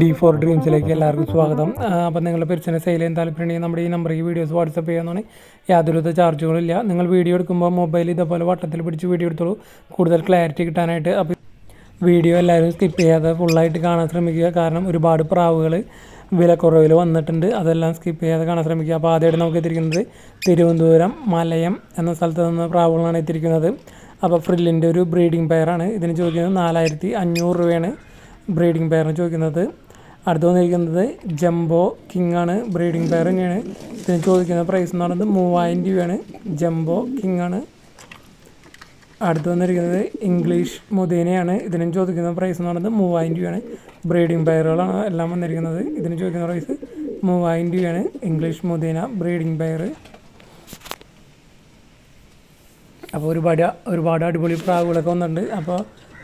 D four ഡ്രീംസിലേക്ക് എല്ലാവർക്കും സ്വാഗതം. അപ്പം നിങ്ങൾ പെർസനെ സെയിൽ ചെയ്യാൻ താല്പര്യമുണ്ടെങ്കിൽ നമ്മുടെ ഈ നമ്പർ ഈ വീഡിയോസ് വാട്സപ്പ് ചെയ്യാവുന്നതാണ്. യാതൊരുവിധ ചാർജുകളില്ല നിങ്ങൾ വീഡിയോ എടുക്കുമ്പോൾ മൊബൈൽ ഇതേപോലെ വട്ടത്തിൽ പിടിച്ച് വീഡിയോ എടുത്തോളൂ. കൂടുതൽ ക്ലാരിറ്റി കിട്ടാനായിട്ട്. അപ്പോൾ വീഡിയോ എല്ലാവരും സ്കിപ്പ് ചെയ്യാതെ ഫുള്ളായിട്ട് കാണാൻ ശ്രമിക്കുക. കാരണം ഒരുപാട് പ്രാവുകൾ വിലക്കുറവിൽ വന്നിട്ടുണ്ട്. അതെല്ലാം സ്കിപ്പ് ചെയ്യാതെ കാണാൻ ശ്രമിക്കുക. അപ്പോൾ ആദ്യമായിട്ട് നമുക്ക് എത്തിയിരിക്കുന്നത് തിരുവനന്തപുരം മലയം എന്ന സ്ഥലത്ത് നിന്ന് പ്രാവുകളാണ് എത്തിയിരിക്കുന്നത്. അപ്പോൾ ഫ്രില്ലിന്റെ ഒരു ബ്രീഡിംഗ് പെയറാണ്. ഇതിന് ചോദിക്കുന്നത് നാലായിരത്തി അഞ്ഞൂറ് രൂപയാണ് ബ്രീഡിംഗ് പെയറിന് ചോദിക്കുന്നത്. അടുത്ത് വന്നിരിക്കുന്നത് ജംബോ കിങ് ആണ് ബ്രീഡിംഗ് പെയർ തന്നെയാണ്. ഇതിന് ചോദിക്കുന്ന പ്രൈസ് എന്ന് പറയുന്നത് മൂവായിരം രൂപയാണ്. ജംബോ കിങ് ആണ് അടുത്ത് വന്നിരിക്കുന്നത് ഇംഗ്ലീഷ് മുതേനയാണ് ഇതിനും ചോദിക്കുന്ന പ്രൈസ് എന്ന് പറയുന്നത് മൂവായിരം രൂപയാണ്. ബ്രീഡിംഗ് പെയറുകളാണ് എല്ലാം വന്നിരിക്കുന്നത്. ഇതിന് ചോദിക്കുന്ന പ്രൈസ് മൂവായിരം രൂപയാണ്. ഇംഗ്ലീഷ് മുതേന ബ്രീഡിംഗ് പെയർ അപ്പോൾ ഒരുപാട് ഒരുപാട് അടിപൊളി പ്രാവുകളൊക്കെ വന്നിട്ടുണ്ട്. അപ്പോൾ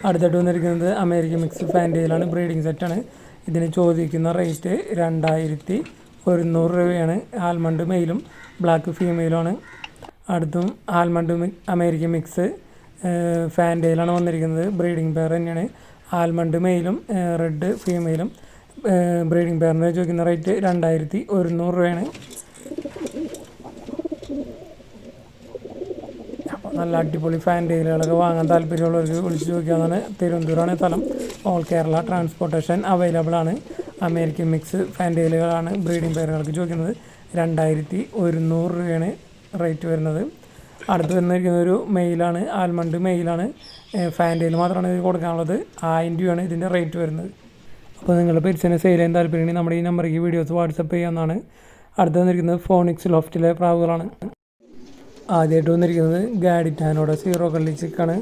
അടുത്തായിട്ട് വന്നിരിക്കുന്നത് അമേരിക്കൻ മിക്സ് ഫാന്റയിലാണ് ബ്രീഡിംഗ് സെറ്റാണ്. ഇതിന് ചോദിക്കുന്ന റേറ്റ് രണ്ടായിരത്തി ഒരുന്നൂറ് രൂപയാണ്. ആൽമണ്ട് മെയിലും ബ്ലാക്ക് ഫീമെയിലുമാണ്. അടുത്തും ആൽമണ്ട് അമേരിക്കൻ മിക്സ് ഫാന്റയിലാണ് വന്നിരിക്കുന്നത്. ബ്രീഡിംഗ് പെയർ തന്നെയാണ്. ആൽമണ്ട് മെയിലും റെഡ് ഫീമെയിലും ബ്രീഡിംഗ് പെയറിന് ചോദിക്കുന്ന റേറ്റ് രണ്ടായിരത്തി ഒരുന്നൂറ് രൂപയാണ് അപ്പോൾ നല്ല അടിപൊളി ഫാന്റെയിലുകളൊക്കെ വാങ്ങാൻ താല്പര്യമുള്ളവർക്ക് വിളിച്ചു ചോദിക്കാവുന്നതാണ് തിരുവനന്തപുരമാണ് സ്ഥലം ഓൾ കേരള ട്രാൻസ്പോർട്ടേഷൻ അവൈലബിൾ ആണ്. അമേരിക്കൻ മിക്സ് ഫാന്റെയിലുകളാണ് ബ്രീഡിംഗ് പേരുകൾക്ക് ചോദിക്കുന്നത്. രണ്ടായിരത്തി ഒരുന്നൂറ് രൂപയാണ് റേറ്റ് വരുന്നത്. അടുത്ത് വന്നിരിക്കുന്ന ഒരു മെയിലാണ് ആൽമണ്ട് മെയിലാണ് ഫാന്റെയിൽ മാത്രമാണ് ഇത് കൊടുക്കാനുള്ളത്. ആയിരം രൂപയാണ് ഇതിന്റെ റേറ്റ് വരുന്നത്. അപ്പോൾ നിങ്ങൾ പെരിച്ചനെ സെയിൽ ചെയ്യാൻ താല്പര്യമുണ്ടെങ്കിൽ നമ്മുടെ ഈ നമ്പറിലേക്ക് വീഡിയോസ് വാട്സപ്പ് ചെയ്യാവുന്നതാണ്. അടുത്ത് വന്നിരിക്കുന്നത് ഫോണിക്സ് ലോഫ്റ്റിലെ പ്രാവുകളാണ്. ആദ്യമായിട്ട് വന്നിരിക്കുന്നത് ഗാഡിറ്റാനോടെ സീറോ കള്ളി ചിക്കാണ്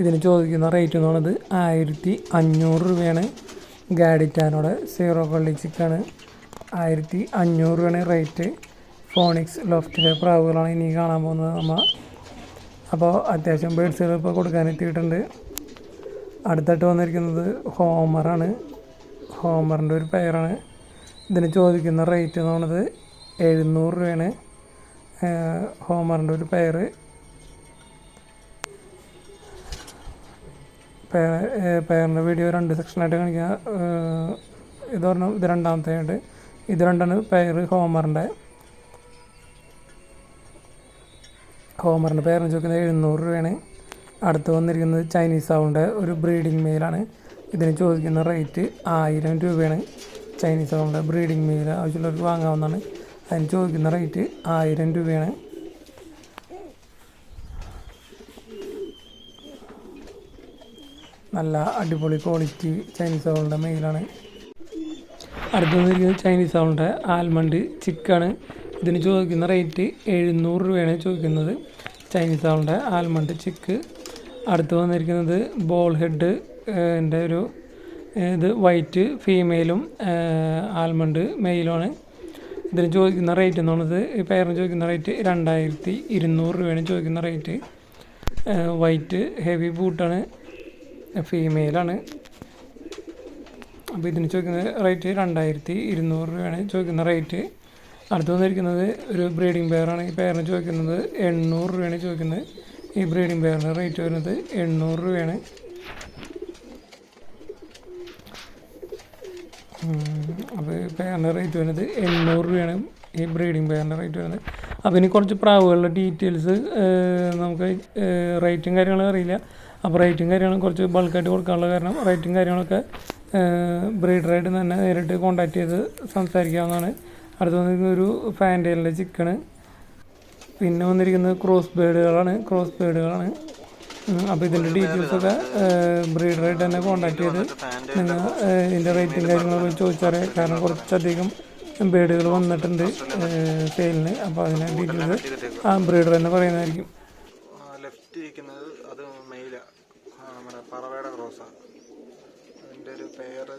ഇതിന് ചോദിക്കുന്ന റേറ്റ് എന്ന് പറയുന്നത് ആയിരത്തി അഞ്ഞൂറ് രൂപയാണ്. ഗാഡിറ്റാനോടെ സീറോ കള്ളി ചിക്കാണ് ആയിരത്തി അഞ്ഞൂറ് രൂപയാണ് റേറ്റ് ഫോണിക്സ് ലോഫ്റ്റിലെ പ്രാവുകളാണ് ഇനി കാണാൻ പോകുന്നത് നമ്മൾ അപ്പോൾ അത്യാവശ്യം ബേഡ്സുകൾ ഇപ്പോൾ കൊടുക്കാൻ എത്തിയിട്ടുണ്ട്. അടുത്തായിട്ട് വന്നിരിക്കുന്നത് ഹോമറാണ് ഹോമറിന്റെ ഒരു പെയറാണ് ഇതിന് ചോദിക്കുന്ന റേറ്റ് എന്ന് പറയുന്നത് എഴുന്നൂറ് രൂപയാണ്. ഹോമറിന്റെ ഒരു പെയർ പെയറിന്റെ വീഡിയോ രണ്ട് സെക്ഷനായിട്ട് കാണിക്കുക ഇത് പറഞ്ഞു ഇത് രണ്ടാമത്തെ ഉണ്ട് ഇത് രണ്ടാണ് പെയർ ഹോമറിന്റെ. ഹോമറിന്റെ പേരെന്ന് ചോദിക്കുന്നത് എഴുന്നൂറ് രൂപയാണ്. അടുത്ത് വന്നിരിക്കുന്നത് ചൈനീസ് സൗണ്ട് ഒരു ബ്രീഡിംഗ് മെയിലാണ് ഇതിന് ചോദിക്കുന്ന റേറ്റ് ആയിരം രൂപയാണ്. ചൈനീസ് സൗണ്ട് ബ്രീഡിംഗ് മെയിൽ ആവശ്യമുള്ളവർക്ക് വാങ്ങാവുന്നതാണ്. അതിന് ചോദിക്കുന്ന റേറ്റ് ആയിരം രൂപയാണ്. നല്ല അടിപൊളി ക്വാളിറ്റി ചൈനീസ് അവളുടെ മെയിലാണ് അടുത്തത് ചൈനീസ് അവളുടെ ആൽമണ്ട് ചിക്കാണ് ഇതിന് ചോദിക്കുന്ന റേറ്റ് എഴുന്നൂറ് രൂപയാണ് ചോദിക്കുന്നത്. ചൈനീസ് അവളുടെ ആൽമണ്ട് ചിക്ക് അടുത്ത് വന്നിരിക്കുന്നത് ബോൾ ഹെഡ് എന്റെ ഒരു ഇത് വൈറ്റ് ഫീമെയിലും ആൽമണ്ട് മെയിലുമാണ് ഇതിന് ചോദിക്കുന്ന റേറ്റ് എന്ന് പറയുന്നത് പെയറിന് ചോദിക്കുന്ന റേറ്റ് രണ്ടായിരത്തി ഇരുന്നൂറ് രൂപയാണ് ചോദിക്കുന്ന റേറ്റ്. വൈറ്റ് ഹെവി ബൂട്ടാണ് ഫീമെയിലാണ് അപ്പോൾ ഇതിന് ചോദിക്കുന്ന റേറ്റ് രണ്ടായിരത്തി ഇരുന്നൂറ് രൂപയാണ് ചോദിക്കുന്ന റേറ്റ്. അടുത്ത് വന്നിരിക്കുന്നത് ഒരു ബ്രീഡിംഗ് പെയറാണ് ഈ പെയറിന് ചോദിക്കുന്നത് എണ്ണൂറ് രൂപയാണ് ചോദിക്കുന്നത്. ഈ ബ്രീഡിംഗ് പെയറിന് റേറ്റ് വരുന്നത് എണ്ണൂറ് രൂപയാണ്. പെയറിന്റെ റേറ്റ് വരുന്നത് എണ്ണൂറ് രൂപയാണ്. ഈ ബ്രീഡിംഗ് പെയറിന്റെ റേറ്റ് വരുന്നത്. അപ്പോൾ ഇനി കുറച്ച് പ്രാവുകളുടെ ഡീറ്റെയിൽസ് നമുക്ക് റേറ്റും കാര്യങ്ങളും അറിയില്ല. അപ്പോൾ റേറ്റും കാര്യങ്ങളും കുറച്ച് ബൾക്കായിട്ട് കൊടുക്കാനുള്ള കാരണം റേറ്റും കാര്യങ്ങളൊക്കെ ബ്രീഡറായിട്ട് തന്നെ നേരിട്ട് കോൺടാക്ട് ചെയ്ത് സംസാരിക്കാവുന്നതാണ്. അടുത്ത് വന്നിരിക്കുന്ന ഒരു ഫാന്റേലിന്റെ ചിക്കണ് പിന്നെ വന്നിരിക്കുന്നത് ക്രോസ് ബേഡുകളാണ് ക്രോസ് ബേഡുകളാണ് അപ്പോൾ ഇതിന്റെ ഡീറ്റെയിൽസൊക്കെ ബ്രീഡറായിട്ട് തന്നെ കോൺടാക്ട് ചെയ്ത് നിങ്ങൾ ഇതിന്റെ റേറ്റും കാര്യങ്ങളൊക്കെ ചോദിച്ചറിയാം കാരണം കുറച്ചധികം ബേഡുകൾ വന്നിട്ടുണ്ട് സെയിലിന് അപ്പോൾ അതിന്റെ ഡീറ്റെയിൽസ് ആ ബ്രീഡർ തന്നെ പറയുന്നതായിരിക്കും. ലെഫ്റ്റ് ഇരിക്കുന്നത് അത് മെയില നമ്മുടെ പറവയുടെ ക്രോസാണ് അതിന്റെ ഒരു പേര്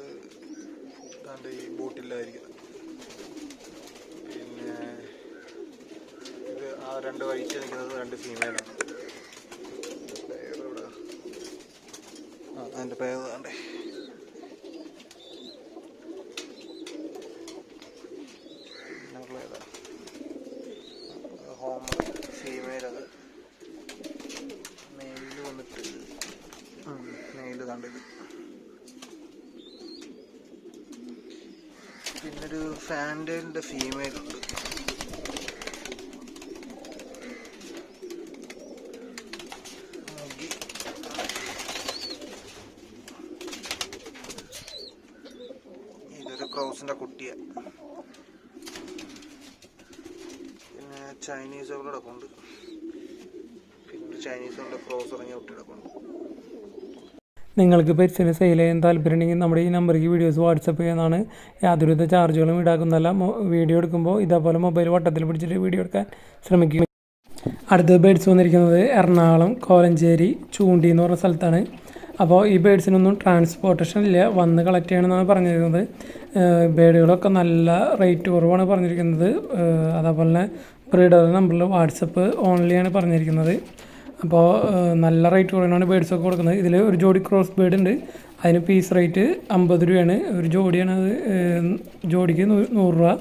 ഏതാണ്ട് ഈ ബോട്ടിലായിരിക്കുന്നത് പിന്നെ ഇത് ആ രണ്ട് വൈറ്റ് നിൽക്കുന്നത് രണ്ട് ഫീമെയിലാണ് പെയർ ഇവിടെ ആ അതിന്റെ പെയർ വേണ്ടേ ഹോം ഫീമെയിൽ അത് മെയിൽ വന്നിട്ട് മെയിൽ കണ്ടത് പിന്നൊരു ഫാൻഡേലിന്റെ ഫീമെയിൽ ഉണ്ട്. ഇതൊരു ക്രോസിന്റെ കുട്ടിയ. പിന്നെ ചൈനീസ് അവിടെ കിടപ്പുണ്ട്. പിന്നെ ഒരു ചൈനീസ് കൊണ്ട് ക്രോസ് ഇറങ്ങിയ കുട്ടി കിടപ്പുണ്ട് നിങ്ങൾക്ക് പെറ്റ്സിന് സെയിൽ ചെയ്യാൻ താല്പര്യമുണ്ടെങ്കിൽ നമ്മുടെ ഈ നമ്പറിലേക്ക് വീഡിയോസ് വാട്സപ്പ് ചെയ്യുന്നതാണ് യാതൊരുവിധ ചാർജുകളും ഈടാക്കുന്നതല്ല. വീഡിയോ എടുക്കുമ്പോൾ ഇതേപോലെ മൊബൈൽ വട്ടത്തിൽ പിടിച്ചിട്ട് വീഡിയോ എടുക്കാൻ ശ്രമിക്കുക. അടുത്ത ബേഡ്സ് വന്നിരിക്കുന്നത് എറണാകുളം കോലഞ്ചേരി ചൂണ്ടി എന്ന് പറഞ്ഞ സ്ഥലത്താണ്. അപ്പോൾ ഈ ബേഡ്സിനൊന്നും ട്രാൻസ്പോർട്ടേഷൻ ഇല്ല. വന്ന് കളക്ട് ചെയ്യണമെന്നാണ് പറഞ്ഞിരിക്കുന്നത്. ബേഡുകളൊക്കെ നല്ല റേറ്റ് കുറവാണ് പറഞ്ഞിരിക്കുന്നത്. അതേപോലെ തന്നെ ബ്രീഡർ നമ്പറിൽ വാട്സപ്പ് ഓൺലി ആണ് പറഞ്ഞിരിക്കുന്നത്. അപ്പോൾ നല്ല റേറ്റ് കുറവാണ് ബേഡ്സൊക്കെ കൊടുക്കുന്നത്. ഇതിൽ ഒരു ജോഡി ക്രോസ് ബേഡ് ഉണ്ട്. അതിന് പീസ് റേറ്റ് അമ്പത് രൂപയാണ്. ഒരു ജോഡിയാണ് അത് ജോഡിക്ക് നൂറ് രൂപ.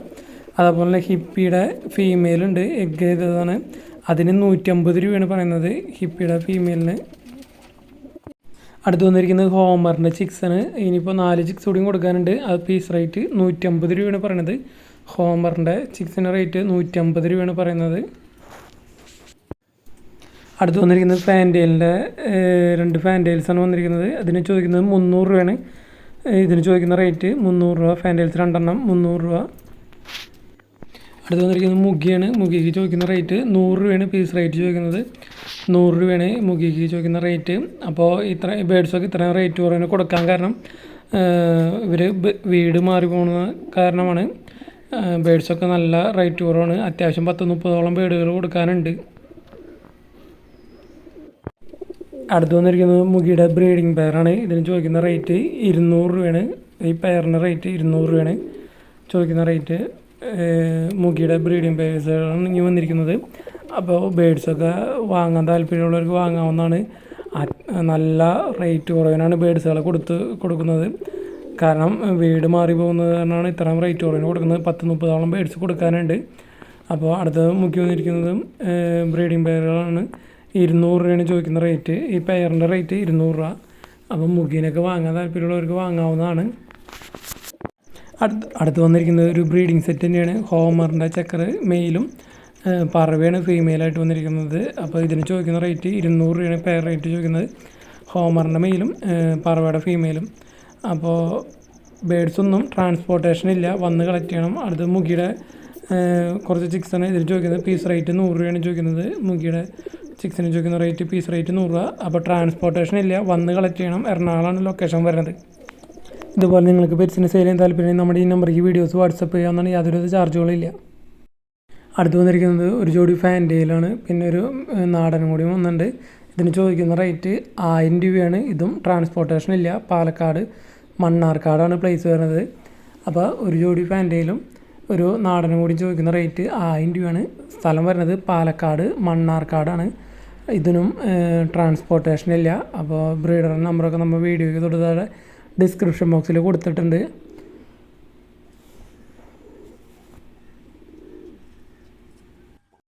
അതേപോലെ തന്നെ ഹിപ്പിയുടെ ഫീമെയിൽ ഉണ്ട്. എഗ് ചെയ്തതാണ്. അതിന് നൂറ്റമ്പത് രൂപയാണ് പറയുന്നത് ഹിപ്പിയുടെ ഫീമെയിലിന് അടുത്ത് വന്നിരിക്കുന്നത് ഹോമറിന്റെ ചിക്സാണ് ഇനിയിപ്പോൾ നാല് ചിക്സ് കൂടിയും കൊടുക്കാനുണ്ട്. അത് പീസ് റേറ്റ് നൂറ്റമ്പത് രൂപയാണ് പറയുന്നത്. ഹോമറിന്റെ ചിക്സിന്റെ റേറ്റ് നൂറ്റമ്പത് രൂപയാണ് പറയുന്നത്. അടുത്ത് വന്നിരിക്കുന്നത് ഫാന്റെയിലിന്റെ രണ്ട് ഫാന്റെയിൽസാണ് വന്നിരിക്കുന്നത്. അതിന് ചോദിക്കുന്നത് മുന്നൂറ് രൂപയാണ്. ഇതിന് ചോദിക്കുന്ന റേറ്റ് മുന്നൂറ് രൂപ. ഫാന്റെയിൽസ് രണ്ടെണ്ണം മുന്നൂറ് രൂപ. അടുത്ത് വന്നിരിക്കുന്നത് മുഗിയാണ്. മുഗിക്ക് ചോദിക്കുന്ന റേറ്റ് നൂറ് രൂപയാണ് പീസ് റേറ്റ് ചോദിക്കുന്നത്. നൂറ് രൂപയാണ് മുഗിക്ക് ചോദിക്കുന്ന റേറ്റ് അപ്പോൾ ഇത്ര ബേഡ്സൊക്കെ ഇത്രയും റേറ്റ് കുറവിന് കൊടുക്കാൻ കാരണം ഇവർ വീട് മാറി പോകുന്ന കാരണമാണ്. ബേഡ്സൊക്കെ നല്ല റേറ്റ് കുറവാണ്. അത്യാവശ്യം പത്ത് മുപ്പതോളം ബേഡുകൾ കൊടുക്കാനുണ്ട്. അടുത്ത് വന്നിരിക്കുന്നത് മുഖിയുടെ ബ്രീഡിംഗ് പെയറാണ്. ഇതിന് ചോദിക്കുന്ന റേറ്റ് ഇരുന്നൂറ് രൂപയാണ്. ഈ പെയറിന്റെ റേറ്റ് ഇരുന്നൂറ് രൂപയാണ്. ചോദിക്കുന്ന റേറ്റ് മുഖിയുടെ ബ്രീഡിംഗ് പെയർസാണ് ഇനി വന്നിരിക്കുന്നത്. അപ്പോൾ ബേഡ്സൊക്കെ വാങ്ങാൻ താല്പര്യമുള്ളവർക്ക് വാങ്ങാവുന്നതാണ്. നല്ല റേറ്റ് കുറവിനാണ് ബേഡ്സുകളെ കൊടുത്ത് കൊടുക്കുന്നത്. കാരണം വീട് മാറി പോകുന്നത് കാരണമാണ് ഇത്രയും റേറ്റ് കുറവിന് കൊടുക്കുന്നത്. പത്ത് മുപ്പതോളം ബേഡ്സ് കൊടുക്കാനുണ്ട്. അപ്പോൾ അടുത്തത് മുഖ്യ വന്നിരിക്കുന്നതും ബ്രീഡിംഗ് പെയറുകളാണ്. ഇരുന്നൂറ് രൂപയാണ് ചോദിക്കുന്ന റേറ്റ് ഈ പെയറിന്റെ റേറ്റ് ഇരുന്നൂറ് രൂപ. അപ്പം മുഖീനൊക്കെ വാങ്ങാൻ താല്പര്യമുള്ളവർക്ക് വാങ്ങാവുന്നതാണ്. അടുത്ത് അടുത്ത് വന്നിരിക്കുന്നത് ഒരു ബ്രീഡിംഗ് സെറ്റ് തന്നെയാണ്. ഹോമറിന്റെ ചക്കർ മെയിലും പറവയാണ് ഫീമെയിലായിട്ട് വന്നിരിക്കുന്നത്. അപ്പോൾ ഇതിന് ചോദിക്കുന്ന റേറ്റ് ഇരുന്നൂറ് രൂപയാണ് പെയർ റേറ്റ് ചോദിക്കുന്നത്. ഹോമറിന്റെ മെയിലും പറവയുടെ ഫീമെയിലും അപ്പോൾ ബേഡ്സ് ഒന്നും ട്രാൻസ്പോർട്ടേഷൻ ഇല്ല. വന്ന് കളക്ട് ചെയ്യണം. അടുത്ത് മുഖിയുടെ കുറച്ച് ചിക്സാണ് ഇതിന് ചോദിക്കുന്നത്. പീസ് റേറ്റ് നൂറ് രൂപയാണ് ചോദിക്കുന്നത്. മുഗിയുടെ ഇഞ്ച് വയ്ക്കുന്ന റേറ്റ് പീസ് റേറ്റ് നൂറ് രൂപ. അപ്പോൾ ട്രാൻസ്പോർട്ടേഷൻ ഇല്ല. വന്ന് കളക്ട് ചെയ്യണം. എറണാകുളമാണ് ലൊക്കേഷൻ വരുന്നത്. ഇതുപോലെ നിങ്ങൾക്ക് പെറ്റ്സിന് സെയിൽ താല്പര്യം നമ്മുടെ ഈ നമ്പറിലേക്ക് വീഡിയോസ് വാട്സപ്പ് ചെയ്യാവുന്നതാണ് യാതൊരു ചാർജുകളും ഇല്ല. അടുത്ത് വന്നിരിക്കുന്നത് ഒരു ജോഡി ഫാന്റയിലാണ് പിന്നെ ഒരു നാടനും കൂടി വന്നിട്ടുണ്ട്. ഇതിന് ചോദിക്കുന്ന റേറ്റ് ആയിരം രൂപയാണ്. ഇതും ട്രാൻസ്പോർട്ടേഷൻ ഇല്ല. പാലക്കാട് മണ്ണാർക്കാടാണ് പ്ലേസ് വരുന്നത്. അപ്പോൾ ഒരു ജോഡി ഫാന്റയിലും ഒരു നാടനും കൂടി ചോദിക്കുന്ന റേറ്റ് ആയിരം രൂപയാണ് സ്ഥലം വരുന്നത്. പാലക്കാട് മണ്ണാർക്കാടാണ്. ഇതിനും ട്രാൻസ്പോർട്ടേഷൻ ഇല്ല. അപ്പോൾ ബ്രീഡറിന്റെ നമ്പറൊക്കെ നമ്മൾ വീഡിയോയ്ക്ക് തൊട്ട് താഴെ ഡിസ്ക്രിപ്ഷൻ ബോക്സിൽ കൊടുത്തിട്ടുണ്ട്.